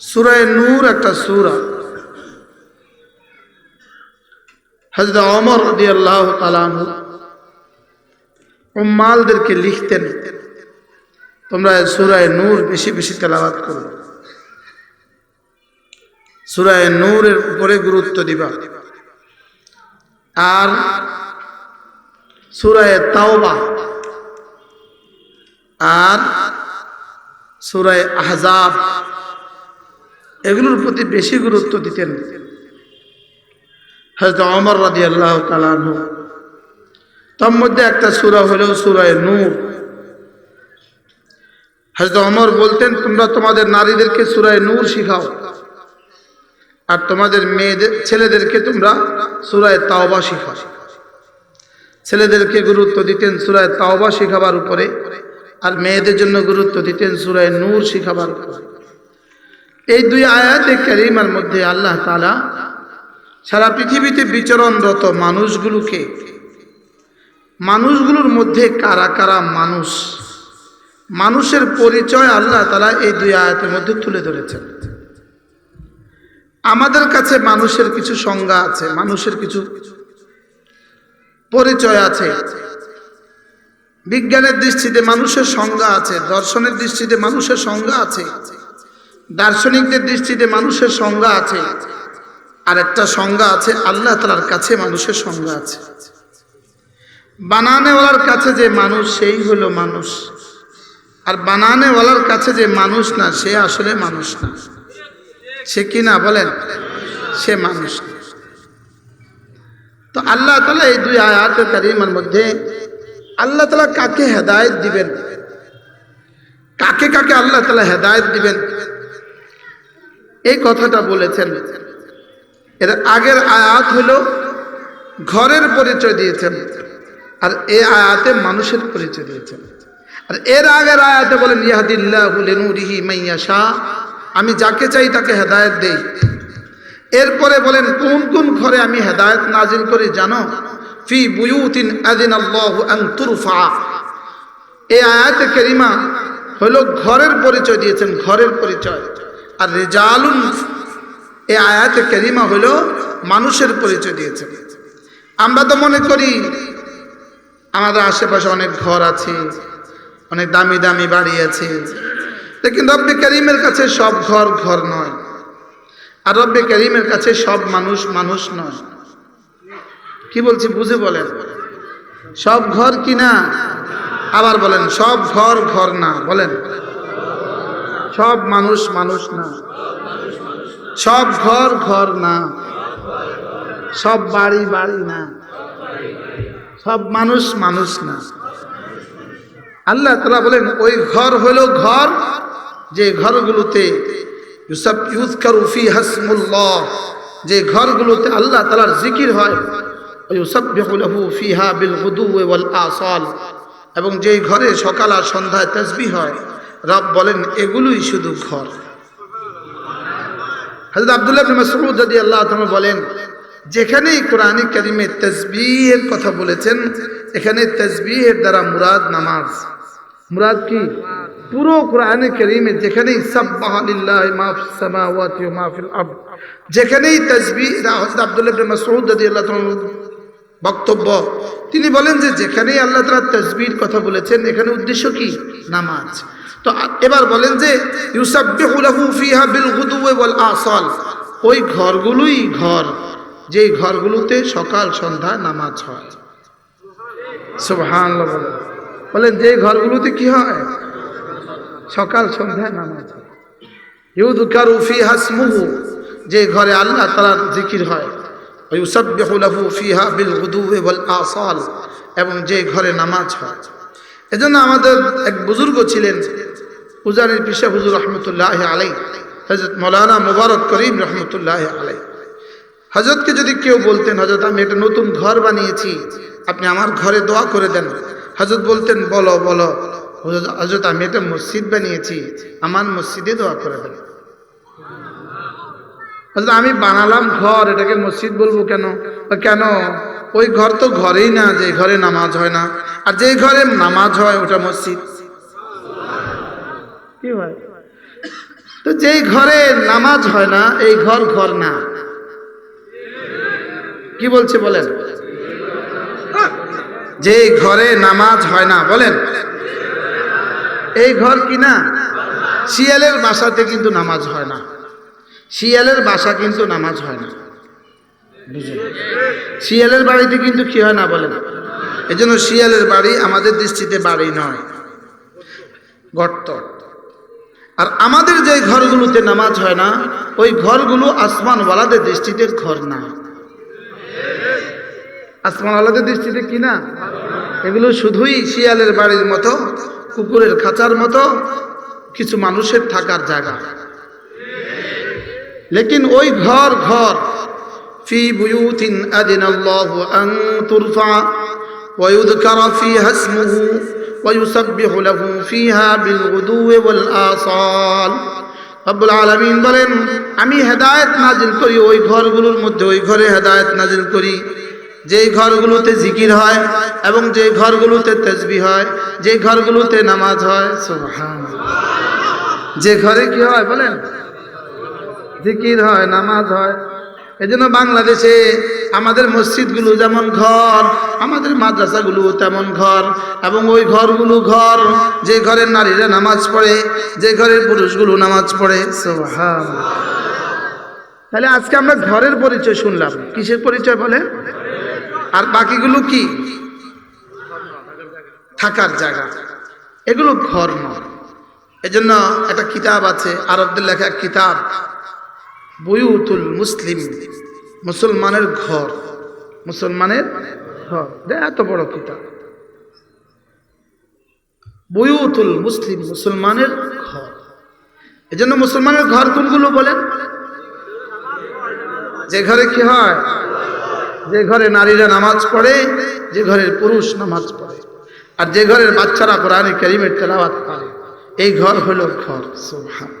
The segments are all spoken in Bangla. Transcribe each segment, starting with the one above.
সুরায় নূর একটা সুরা। হজরত অমর রদি আল্লাহ তালানহু উম্মালদেরকে লিখতেন, তোমরা সুরায় নূর বেশি বেশি তেলাবাত করো। সুরায় নূরের উপরে গুরুত্ব দিবা। আর সুরায় তাওবা, আর সুরায় আহজাব এগুলোর প্রতি বেশি গুরুত্ব দিতেন। হয়তো অমর রাজি আল্লাহ তালানহ তার মধ্যে একটা সুরা হলো সুরায় নূর। হয়তো অমর বলতেন, তোমরা তোমাদের নারীদেরকে সুরায় নূর শিখাও আর তোমাদের মেয়েদের, ছেলেদেরকে তোমরা সুরায় তাওবা শিখাও। ছেলেদেরকে গুরুত্ব দিতেন সুরায় তাওবা শিখাবার উপরে আর মেয়েদের জন্য গুরুত্ব দিতেন সুরায় নূর শিখাবার উপরে। এই দুই আয়াতে ক্যারিমার মধ্যে আল্লাহ তালা সারা পৃথিবীতে বিচরণরত মানুষগুলোকে, মানুষগুলোর মধ্যে কারা কারা মানুষ, মানুষের পরিচয় আল্লাহ তালা এই দুই আয়াতের মধ্যে তুলে ধরেছেন। আমাদের কাছে মানুষের কিছু সংজ্ঞা আছে, মানুষের কিছু পরিচয় আছে। বিজ্ঞানের দৃষ্টিতে মানুষের সংজ্ঞা আছে, দর্শনের দৃষ্টিতে মানুষের সংজ্ঞা আছে। দার্শনিকদের দৃষ্টিতে মানুষের সংজ্ঞা আছে। আর একটা সংজ্ঞা আছে, আল্লাহ তালার কাছে মানুষের সংজ্ঞা আছে। বানানেওয়ালার কাছে যে মানুষ, সেই হলো মানুষ। আর বানানেওয়ালার কাছে যে মানুষ না, সে আসলে মানুষ না। সে কি না বলেন? সে মানুষ না। তো আল্লাহ তালা এই দুই আয়াত মধ্যে আল্লাহ তালা কাকে হেদায়ত দিবেন? কাকে কাকে আল্লাহ তালা হেদায়ত দিবেন? এই কথাটা বলেছেন। এর আগের আয়াত হলো ঘরের পরিচয় দিয়েছেন আর এ আয়াতে মানুষের পরিচয় দিয়েছেন। আর এর আগের আয়াতে বলেন ইয়াহাদিল্লাহুলিনুরিহি মাইয়াশা আমি যাকে চাই তাকে হেদায়ত দেই। এরপরে বলেন, কোন কোন ঘরে আমি হেদায়ত নাজিল করি জানো? ফি বুয়ুতিন আদিন আল্লাহ তুরফা এই আয়াতে কেরিমা হলো ঘরের পরিচয় দিয়েছেন, ঘরের পরিচয়। আর রেজালুন, এই আয়াতে কেরিমা হলো মানুষের পরিচয় দিয়েছেন আমরা তো মনে করি আমাদের আশেপাশে অনেক ঘর আছে, অনেক দামি দামি বাড়ি আছে লেকিন রব্বে করিমের কাছে সব ঘর ঘর নয়। আর রব্বে করিমের কাছে সব মানুষ মানুষ নয়। কি বলছি, বুঝে বলেন? সব ঘর কি না? আবার বলেন, সব ঘর ঘর না, বলেন। সব মানুষ মানুষ না। সব ঘর ঘর না। সব বাড়ি বাড়ি না। সব মানুষ মানুষ না। আল্লাহ তালা বলেন, ওই ঘর হলো ঘর যে ঘরগুলোতে ইউসব ইউজকারু ফি হাসমুল্লাহ, যে ঘরগুলোতে আল্লাহ তালার জিকির হয় ফিহা বিল আসাল, এবং যেই ঘরে সকাল আর সন্ধ্যায় তাসবিহ হয় রব বলেন, এগুলোই শুধু ঘর। হযরত আব্দুল্লাহ ইবনে মাসউদ আল্লাহ বলেন, যেখানেই কোরআনে কারিমে তাসবিহের কথা বলেছেন, এখানে তাসবিহের দ্বারা মুরাদ নামাজ। মুরাদ কি? পুরো কোরআনে কারিমে যেখানেই যেখানেই তাসবিহ হযরত আব্দুল্লাহ মাসউদ রাদিয়াল্লাহু তাআলা বক্তব্য, তিনি বলেন যে যেখানেই আল্লাহ তাআলা তাসবিহর কথা বলেছেন, এখানে উদ্দেশ্য কি? নামাজ। তো এবার বলেন যে বিল ওয়াল আসাল। ওই ঘরগুলোই ঘর, যেই ঘরগুলোতে সকাল, সন্ধ্যা নামাজ হয়। সুবহানাল্লাহ বলেন। যে ঘরগুলোতে কি হয়? সকাল সন্ধ্যায় নামাজ হয়। যে ঘরে আল্লাহ তাআলার জিকির হয়। বিল আসাল, এবং যে ঘরে নামাজ হয়। এজন্য আমাদের এক বুজুর্গ ছিলেন উজানির পিসা হুজুর রহমতুল্লাহ আলাই হজরত মৌলানা মুবারক করিম রহমতুল্লাহ আলাই হজরতকে যদি কেউ বলতেন হজরত আমি একটা নতুন ঘর বানিয়েছি, আপনি আমার ঘরে দোয়া করে দেন। হজরত বলতেন, বলো বলো হজরত আমি একটা মসজিদ বানিয়েছি, আমার মসজিদে দোয়া করে দেন। আমি বানালাম ঘর, এটাকে মসজিদ বলব কেন? কেন? ওই ঘর তো ঘরেই না যে ঘরে নামাজ হয় না। আর যে ঘরে নামাজ হয় ওটা মসজিদ। কি তো যেই ঘরে নামাজ হয় না এই ঘর ঘর না। কি বলছে বলেন? যে ঘরে নামাজ হয় না বলেন। এই ঘর কি না? শিয়ালের বাসাতে কিন্তু নামাজ হয় না। শিয়ালের বাসা কিন্তু নামাজ হয় না? শিয়ালের বাড়িতে কিন্তু কি হয় না বলেন? এই জন্য শিয়ালের বাড়ি আমাদের দৃষ্টিতে বাড়ি নয়। গর্ত আর আমাদের যে ঘরগুলোতে নামাজ হয় না, ওই ঘরগুলো আসমানওয়ালাদের দৃষ্টিতে ঘর না। আসমানওয়ালাদের দৃষ্টিতে কি না? এগুলো শুধুই শিয়ালের বাড়ির মতো, কুকুরের খাঁচার মতো, কিছু মানুষের থাকার জায়গা। লেকিন ওই ঘর ঘর في بيوت أذن الله أن ترفع ويذكر فيها اسمه ويسبح له فيها بالغدو والآصال রব্বুল আলমিন বলেন আমি হেদায়েত নাজিল করি ওই ঘরগুলোর মধ্যে ওই ঘরে হেদায়েত নাজিল করি যেই ঘরগুলোতে জিকির হয় এবং যে ঘরগুলোতে তেজবি হয় যে ঘরগুলোতে নামাজ হয় সুবহানাল্লাহ। যে ঘরে কি হয় বলেন জিকির হয় নামাজ হয় এজন্য বাংলাদেশে আমাদের মসজিদগুলো যেমন ঘর, আমাদের মাদ্রাসাগুলো তেমন ঘর এবং ওই ঘরগুলো ঘর, যে ঘরের নারীরা নামাজ পড়ে, যে ঘরের পুরুষগুলো নামাজ পড়ে। তাহলে আজকে আমরা ঘরের পরিচয় শুনলাম। কিসের পরিচয় বলে? আর বাকিগুলো কি? থাকার জায়গা। এগুলো ঘর নয়। এজন্য একটা কিতাব আছে, আরবদের লেখা কিতাব। বইউতুল মুসলিম, মুসলমানের ঘর। মুসলমানের ঘর। এত বড় কিতাব। বইউতুল মুসলিম, মুসলমানের ঘর। এজন্য মুসলমানের ঘর কোনগুলো বলেন? যে ঘরে কি হয়? যে ঘরে নারীরা নামাজ পড়ে, যে ঘরের পুরুষ নামাজ পড়ে। আর যে ঘরের বাচ্চারা কোরআনে করিমের তেলাওয়াত করে এই ঘর হলো ঘর সুবহান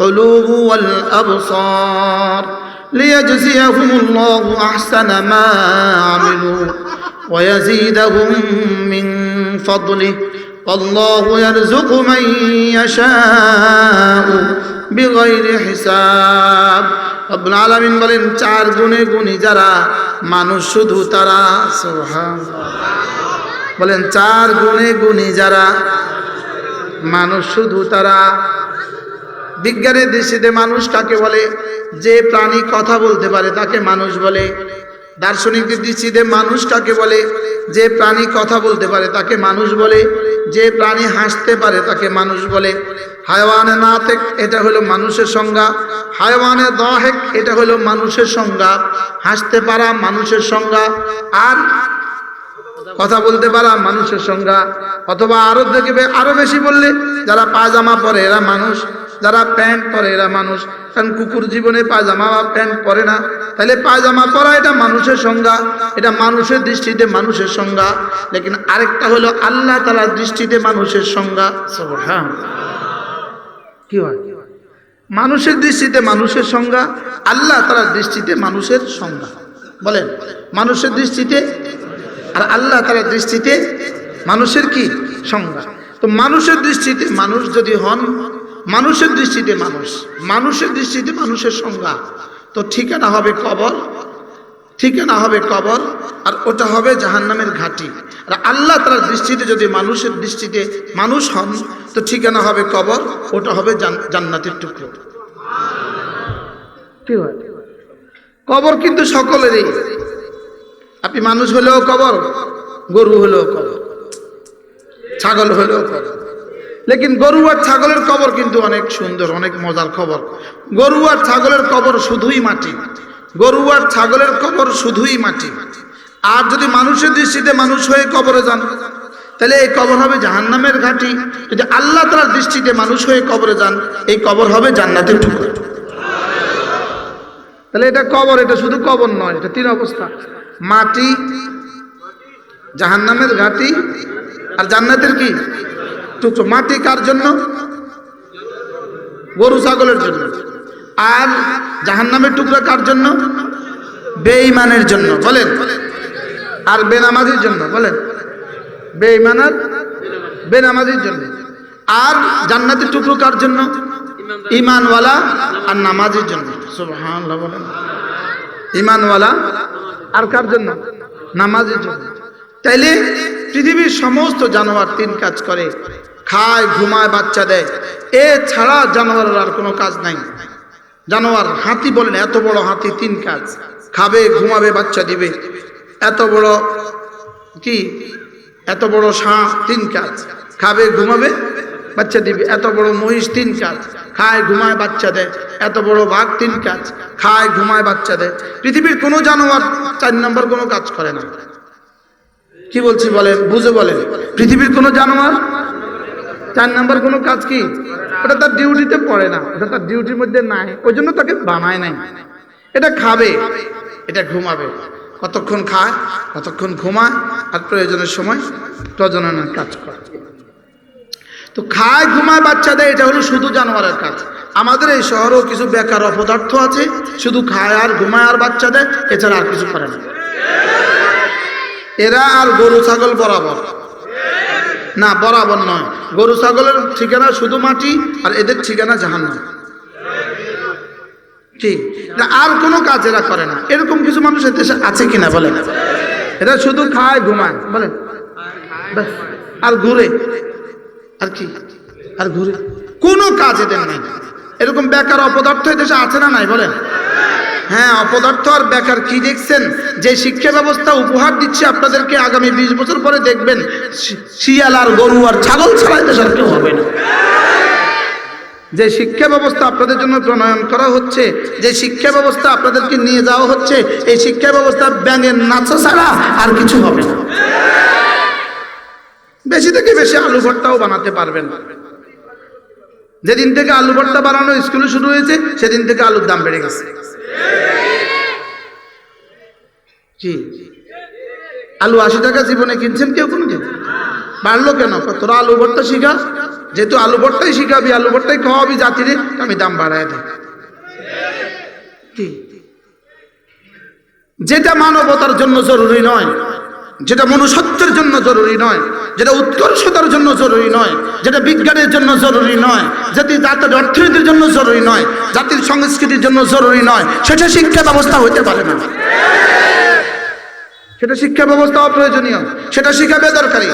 القلوب والأبصار ليجزيهم الله أحسن ما عملوا ويزيدهم من فضله والله يرزق من يشاء بغير حساب رب العالمين বলেন চার গুণে গুণী যারা মানুষ শুধু তারা সুবহানাল্লাহ বলেন চার গুণে গুণী যারা মানুষ শুধু তারা বিজ্ঞানের দৃষ্টিতে মানুষ কাকে বলে? যে প্রাণী কথা বলতে পারে, তাকে মানুষ বলে। দার্শনিকদের দৃষ্টিতে মানুষ কাকে বলে? যে প্রাণী কথা বলতে পারে, তাকে মানুষ বলে। যে প্রাণী হাসতে পারে, তাকে মানুষ বলে। হায়ওয়ানে নাতেক, এটা হলো মানুষের সংজ্ঞা। হায়ওয়ানে দহেক, এটা হলো মানুষের সংজ্ঞা। হাসতে পারা, মানুষের সংজ্ঞা। আর কথা বলতে পারা, মানুষের সংজ্ঞা। অথবা আরও দেখবে আরও বেশি বললে, যারা পায়জামা পরে, এরা মানুষ। যারা প্যান্ট পরে এরা মানুষ। কারণ কুকুর জীবনে পায়জামা বা প্যান্ট পরে না। তাহলে পায়জামা পরা এটা মানুষের সংজ্ঞা। এটা মানুষের দৃষ্টিতে মানুষের সংজ্ঞা। লেকিন আরেকটা হলো আল্লাহ তালার দৃষ্টিতে মানুষের সংজ্ঞা। হ্যাঁ কি হয়? মানুষের দৃষ্টিতে মানুষের সংজ্ঞা আল্লাহ তালার দৃষ্টিতে মানুষের সংজ্ঞা। বলেন মানুষের দৃষ্টিতে আর আল্লাহ তালার দৃষ্টিতে মানুষের কি? সংজ্ঞা। তো মানুষের দৃষ্টিতে মানুষ যদি হন মানুষের দৃষ্টিতে মানুষ, মানুষের দৃষ্টিতে মানুষের সংজ্ঞা। তো ঠিকানা হবে কবর, ঠিকানা হবে কবর, আর ওটা হবে জাহান্নামের ঘাঁটি। আর আল্লাহ তালার দৃষ্টিতে যদি মানুষের দৃষ্টিতে মানুষ হন, তো ঠিকানা হবে কবর, ওটা হবে জান- জান্নাতের টুকরো। কবর কিন্তু সকলেরই। আপনি মানুষ হলেও কবর, গরু হলেও কবর, ছাগল হলেও কবর। লেকিন গরু আর ছাগলের কবর কিন্তু অনেক সুন্দর, অনেক মজার খবর গরু আর ছাগলের কবর শুধুই মাটি। গরু আর ছাগলের কবর শুধুই মাটি। আর যদি মানুষের দৃষ্টিতে মানুষ হয়ে কবরে যান, তাহলে এই কবর হবে জাহান্নামের ঘাঁটি। যদি আল্লাহ তার দৃষ্টিতে মানুষ হয়ে কবরে যান, এই কবর হবে জান্নাতের টুকরো। তাহলে এটা কবর, এটা শুধু কবর নয়, এটা তিন অবস্থা। মাটি, জাহান্নামের ঘাটি, আর জান্নাতের কি? টুকরো মাটি কার জন্য? গরু, ছাগলের জন্য। আর জাহান্নামের টুকরো কার জন্য? বেঈমানের জন্য। বলেন। আর বেনামাজির জন্য। বলেন। বেঈমানার বেনামাজির জন্য। আর জান্নাতের টুকরো কার জন্য? ইমানওয়ালা আর নামাজের জন্য। সুবহানাল্লাহ বলেন। ইমানওয়ালা আর কার জন্য? নামাজের জন্য। তাইলে পৃথিবীর সমস্ত জানোয়ার তিন কাজ করে। খায়, ঘুমায়, বাচ্চা দেয়। এ ছাড়া জানোয়ারের আর কোনো কাজ নাই। জানোয়ার হাতি বলেন, এত বড় হাতি তিন কাজ। খাবে, ঘুমাবে, বাচ্চা দিবে। এত বড় কি? এত বড় সাঁ তিন কাজ। খাবে, ঘুমাবে, বাচ্চা দিবে। এত বড় মহিষ তিন কাজ। খায়, ঘুমায়, বাচ্চা দেয়। এত বড় বাঘ তিন কাজ। খায়, ঘুমায়, বাচ্চা দেয়। পৃথিবীর কোনো জানোয়ার চার নম্বর কোনো কাজ করে না। কি বলছি বলেন? বুঝে বলেন। পৃথিবীর কোনো জানোয়ার চার নাম্বার কোনো কাজ কি? ওটা তার ডিউটিতে পড়ে না। ওটা তার ডিউটির মধ্যে নাই। ওই জন্য তাকে বানায় নাই। এটা খাবে। এটা ঘুমাবে। কতক্ষণ খায়, কতক্ষণ ঘুমায়, আর প্রয়োজনের সময় প্রজননের কাজ করে। তো খায়, ঘুমায় বাচ্চা দেয় এটা হলো শুধু জানোয়ারের কাজ। আমাদের এই শহরেও কিছু বেকার অপদার্থ আছে, শুধু খায় আর ঘুমায় আর বাচ্চা দেয় এছাড়া আর কিছু করে না। এরা আর গরু, ছাগল বরাবর। না, বরাবর নয়। গরু, ছাগলের ঠিকানা শুধু মাটি আর এদের ঠিকানা জাহান্নাম। কি? না, আর কোনো কাজ এরা করে না। এরকম কিছু মানুষের দেশে আছে কিনা বলেন? এরা শুধু খায়, ঘুমায়, বলেন। আর ঘুরে। আর কি? আর ঘুরে। কোনো কাজ এদের নেই। এরকম বেকার অপদার্থ দেশে আছে না নাই, বলেন? হ্যাঁ অপদার্থ আর বেকার কি দেখছেন? যে শিক্ষা ব্যবস্থা উপহার দিচ্ছে আপনাদেরকে আগামী বিশ বছর পরে দেখবেন শিয়াল আর গরু আর ছাগল ছাড়াই দেশের কেউ হবে না। যে শিক্ষা ব্যবস্থা আপনাদের জন্য প্রণয়ন করা হচ্ছে, যে শিক্ষা ব্যবস্থা আপনাদেরকে নিয়ে যাওয়া হচ্ছে, এই শিক্ষা ব্যবস্থা ব্যাঙের নাচা ছাড়া আর কিছু হবে না। বেশি থেকে বেশি আলু ভর্তাও বানাতে পারবেন। যেদিন থেকে আলু ভর্তা বানানো স্কুলে শুরু হয়েছে, সেদিন থেকে আলুর দাম বেড়ে গেছে। কি আলু আশি টাকা জীবনে কিনছেন কেউ কোনো দিন বাড়লো কেন? তোরা আলু ভর্তা শিখা? যেহেতু আলু ভর্তাই শিখাবি, আলু ভর্তাই খাওয়াবি জাতিরে, আমি দাম বাড়ায় কি যেটা মানবতার জন্য জরুরি নয়, যেটা মনুষ্যত্বের জন্য জরুরি নয়, যেটা উৎকর্ষতার জন্য জরুরি নয়, যেটা বিজ্ঞানের জন্য জরুরি নয় জাতি জাতির অর্থনীতির জন্য জরুরি নয়, জাতির সংস্কৃতির জন্য জরুরি নয়, সেটা শিক্ষা ব্যবস্থা হতে পারে না। সেটা শিক্ষা ব্যবস্থা অপ্রয়োজনীয় সেটা শিক্ষা বেদরকারি।